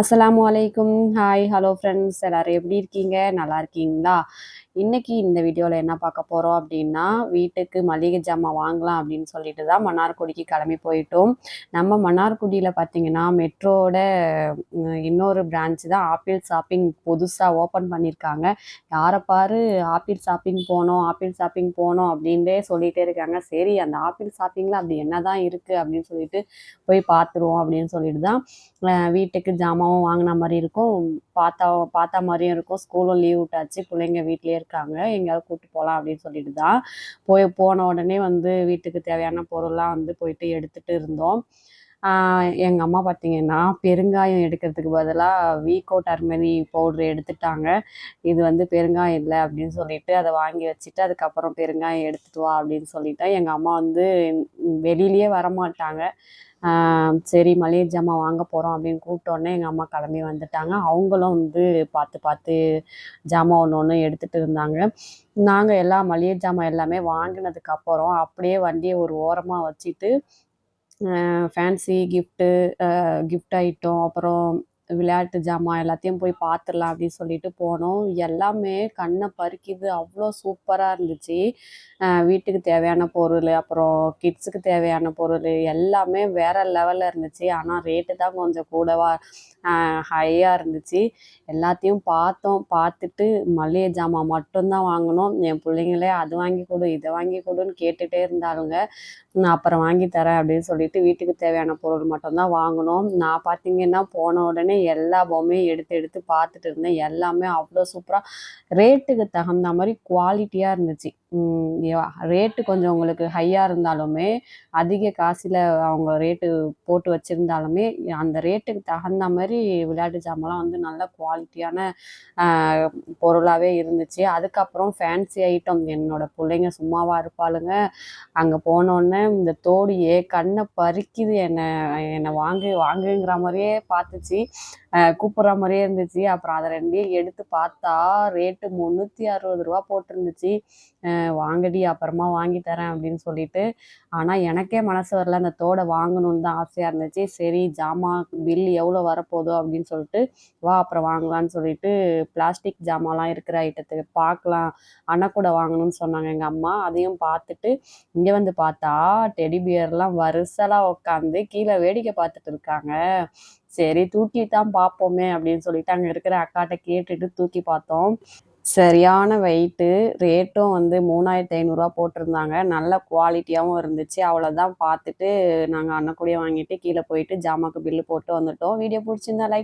அஸ்லாம் வலைக்கும் hi hello friends எல்லாரும் எப்படி இருக்கீங்க? நல்லா இருக்கீங்களா? இன்னைக்கு இந்த வீடியோவில் என்ன பார்க்க போகிறோம் அப்படின்னா வீட்டுக்கு மளிகை ஜாமான் வாங்கலாம் அப்படின்னு சொல்லிட்டு தான் மன்னார்குடிக்கு கிளம்பி போயிட்டோம். நம்ம மன்னார்குடியில் பார்த்தீங்கன்னா மெட்ரோட இன்னொரு பிரான்ச்சு தான் ஆப்பிள் ஷாப்பிங் புதுசாக ஓப்பன் பண்ணியிருக்காங்க. யாரை பாரு ஆப்பிள் ஷாப்பிங் போனோம் ஆப்பிள் ஷாப்பிங் போனோம் அப்படின்ட்டே சொல்லிகிட்டே இருக்காங்க. சரி அந்த ஆப்பிள் ஷாப்பிங்கில் அப்படி என்ன தான் இருக்குது அப்படின்னு சொல்லிட்டு போய் பார்த்துருவோம் அப்படின்னு சொல்லிட்டு தான் வீட்டுக்கு ஜாமாவும் வாங்கின மாதிரி இருக்கும். பார்த்தா பார்த்தா மாதிரியும் இருக்கும். ஸ்கூலும் லீவ் விட்டாச்சு பிள்ளைங்க வீட்டிலே இருக்காங்க. எங்கேயாவது கூப்பிட்டு போகலாம் அப்படின்னு சொல்லிட்டு தான் போய் போன உடனே வந்து வீட்டுக்கு தேவையான பொருள்லாம் வந்து போயிட்டு எடுத்துகிட்டு இருந்தோம். எங்கள் அம்மா பார்த்தீங்கன்னா பெருங்காயம் எடுக்கிறதுக்கு பதிலாக வீக்கோ டர்மரி பவுட்ரு எடுத்துட்டாங்க. இது வந்து பெருங்காயம் இல்லை அப்படின்னு சொல்லிட்டு அதை வாங்கி வச்சுட்டு அதுக்கப்புறம் பெருங்காயம் எடுத்துட்டு வா அப்படின்னு சொல்லிட்டேன். எங்கள் அம்மா வந்து வெளியிலேயே வரமாட்டாங்க. சரி மளிகை ஜாமான் வாங்க போகிறோம் அப்படின்னு கூப்பிட்டோன்னே எங்கள் அம்மா கிளம்பி வந்துட்டாங்க. அவங்களும் வந்து பார்த்து பார்த்து ஜாமான் ஒன்று ஒன்று எடுத்துகிட்டு இருந்தாங்க. நாங்கள் எல்லா மளிகை ஜாமான் எல்லாமே வாங்கினதுக்கப்புறம் அப்படியே வண்டியை ஒரு ஓரமாக வச்சுட்டு ஃபேன்சி கிஃப்ட்டு கிஃப்ட் ஐட்டம் அப்புறம் விளையாட்டு ஜாமான் எல்லாத்தையும் போய் பார்த்துடலாம் அப்படின்னு சொல்லிட்டு போனோம். எல்லாமே கண்ணை பறிக்குது. அவ்வளோ சூப்பராக இருந்துச்சு. வீட்டுக்கு தேவையான பொருள் அப்புறம் கிட்ஸுக்கு தேவையான பொருள் எல்லாமே வேற லெவலில் இருந்துச்சு. ஆனால் ரேட்டு தான் கொஞ்சம் கூடவா ஹையாக இருந்துச்சு. எல்லாத்தையும் பார்த்தோம். பார்த்துட்டு மளிகை ஜாமான் மட்டும்தான் வாங்கினோம் என் பிள்ளைங்களே அது வாங்கி கொடு இதை வாங்கி கொடுன்னு கேட்டுகிட்டே இருந்தாலுங்க நான் அப்புறம் வாங்கி தரேன் அப்படின்னு சொல்லிட்டு வீட்டுக்கு தேவையான பொருள் மட்டும்தான் வாங்கினோம். நான் பார்த்தீங்கன்னா போன உடனே எல்லா பொம்மையும் எடுத்து எடுத்து பார்த்துட்டு இருந்தேன். எல்லாமே அவ்வளோ சூப்பராக ரேட்டுக்கு தகுந்த மாதிரி குவாலிட்டியாக இருந்துச்சு. ரேட்டு கொஞ்சம் உங்களுக்கு ஹையாக இருந்தாலுமே அதிக காசில் அவங்க ரேட்டு போட்டு வச்சுருந்தாலுமே அந்த ரேட்டுக்கு தகுந்த மாதிரி விளையாட்டு ஜாமான்லாம் வந்து நல்ல குவாலிட்டியான பொருளாகவே இருந்துச்சு. அதுக்கப்புறம் ஃபேன்சி ஐட்டம் என்னோடய பிள்ளைங்க சும்மாவாக இருப்பாளுங்க. அங்கே போனோடனே இந்த தோடியே கண்ணை பறிக்குது. என்னை என்னை வாங்கு வாங்குங்கிற மாதிரியே பார்த்துச்சு. கூப்பிட்ற மாதிரியே இருந்துச்சு. அப்புறம் அதை ரெண்டையும் எடுத்து பார்த்தா ரேட்டு முந்நூற்றி அறுபது ரூபா போட்டிருந்துச்சு. வாங்கடி அப்புறமா வாங்கி தரேன் அப்படின்னு சொல்லிட்டு ஆனால் எனக்கே மனசு வரல. அந்த தோடை வாங்கணும்னு தான் ஆசையாக இருந்துச்சு. சரி ஜாமான் பில் எவ்வளோ வரப்போதோ அப்படின்னு சொல்லிட்டு வா அப்புறம் வாங்கலாம்னு சொல்லிட்டு பிளாஸ்டிக் ஜாமான்லாம் இருக்கிற ஐட்டத்துக்கு பார்க்கலாம். அணக்கூட வாங்கணும்னு சொன்னாங்க எங்கள் அம்மா. அதையும் பார்த்துட்டு இங்கே வந்து பார்த்தா டெடி பியர்லாம் வரிசலாக உட்காந்து கீழே வேடிக்கை பார்த்துட்டு இருக்காங்க. சரி தூக்கி தான் பார்ப்போமே அப்படின்னு சொல்லிட்டு அங்கே இருக்கிற அக்காட்ட கேட்டுட்டு தூக்கி பார்த்தோம். சரியான வெயிட்டு ரேட்டும் வந்து மூணாயிரத்தி ஐநூறுரூவா போட்டிருந்தாங்க. நல்ல குவாலிட்டியாகவும் இருந்துச்சு. அவ்வளோதான் பார்த்துட்டு நாங்கள் அண்ணக்கூடியே வாங்கிட்டு கீழே போயிட்டு ஜாமாக்கு பில்லு போட்டு வந்துட்டோம். வீடியோ பிடிச்சிருந்தா லைக்